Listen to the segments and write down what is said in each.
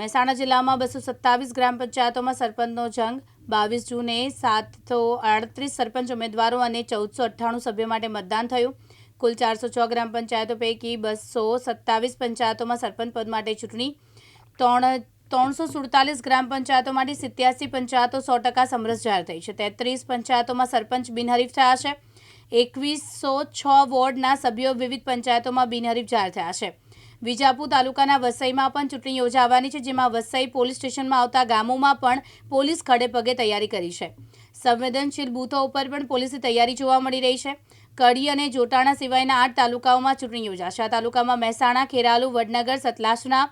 મહેસાણા જિલ્લામાં બસો સત્તાવીસ ગ્રામ પંચાયતોમાં સરપંચનો જંગ. બાવીસ જૂને સાતસો આડત્રીસ સરપંચ ઉમેદવારો અને ચૌદસો અઠ્ઠાણું સભ્યો માટે મતદાન થયું. કુલ ચારસો છ ગ્રામ પંચાયતો પૈકી બસો સત્તાવીસ પંચાયતોમાં સરપંચ પદ માટે ચૂંટણી. ત્રણ, ત્રણસો સુડતાલીસ ગ્રામ પંચાયતો માટે સિત્યાસી પંચાયતો સો ટકા સમરસ જાહેર થઈ છે. તેત્રીસ પંચાયતોમાં સરપંચ બિનહરીફ થયા છે. એકવીસો છ વોર્ડના સભ્યો વિવિધ પંચાયતોમાં બિનહરીફ જાહેર થયા છે. વિજાપુર તાલુકાના વસઈમાં પણ ચૂંટણી યોજાવાની છે, જેમાં વસઈ પોલીસ સ્ટેશનમાં આવતા ગામોમાં પણ પોલીસ ખડે પગે તૈયારી કરી છે. સંવેદનશીલ બૂથો ઉપર પણ પોલીસની તૈયારી જોવા મળી રહી છે. કડી અને જોટાણા સિવાયના આઠ તાલુકાઓમાં ચૂંટણી યોજાશે. આ તાલુકામાં મહેસાણા, ખેરાલુ, વડનગર સતલાસણા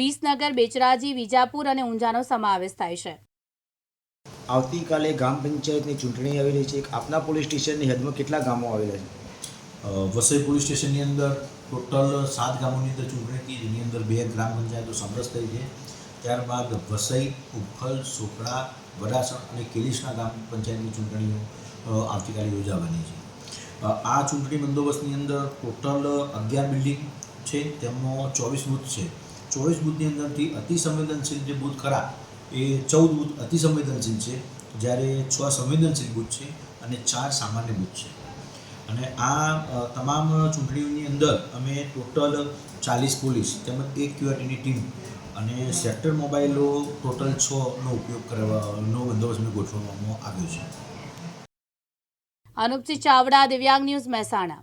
વિસનગર, બેચરાજી, વિજાપુર અને ઊંઝાનો સમાવેશ થાય છે. આવતીકાલે ગ્રામ પંચાયતની ચૂંટણી આવી રહી છે. આપના પોલીસ સ્ટેશનની હદમાં કેટલા ગામો આવેલા છે? વસઈ પોલીસ સ્ટેશનની અંદર ટોટલ સાત ગામોની અંદર ચૂંટણી હતી, જેની અંદર બે ગ્રામ પંચાયતો સમરસ થઈ છે. ત્યારબાદ વસઈ, ઉખલ સોકડા વડાસણ અને કેલિશના ગ્રામ પંચાયતની ચૂંટણીઓ આવતીકાલે યોજાવાની છે. આ ચૂંટણી બંદોબસ્તની અંદર ટોટલ અગિયાર બિલ્ડિંગ છે તેમાં ચોવીસ બૂથ છે. ચોવીસ બૂથની અંદરથી અતિસંવેદનશીલ જે બૂથ ખરા, એ ચૌદ બૂથ અતિસંવેદનશીલ છે. જ્યારે છ સંવેદનશીલ બૂથ છે અને ચાર સામાન્ય બૂથ છે. અને આ તમામ ચૂંટણીઓની અંદર અમે ટોટલ ચાલીસ પોલીસ તેમજ એક ક્યુઆરટીની ટીમ અને સેક્ટર મોબાઈલો ટોટલ છનો ઉપયોગ કરવાનો બંદોબસ્ત ગોઠવવામાં આવ્યો છે. અનુપસિંહ ચાવડા, દિવ્યાંગ ન્યૂઝ મહેસાણા.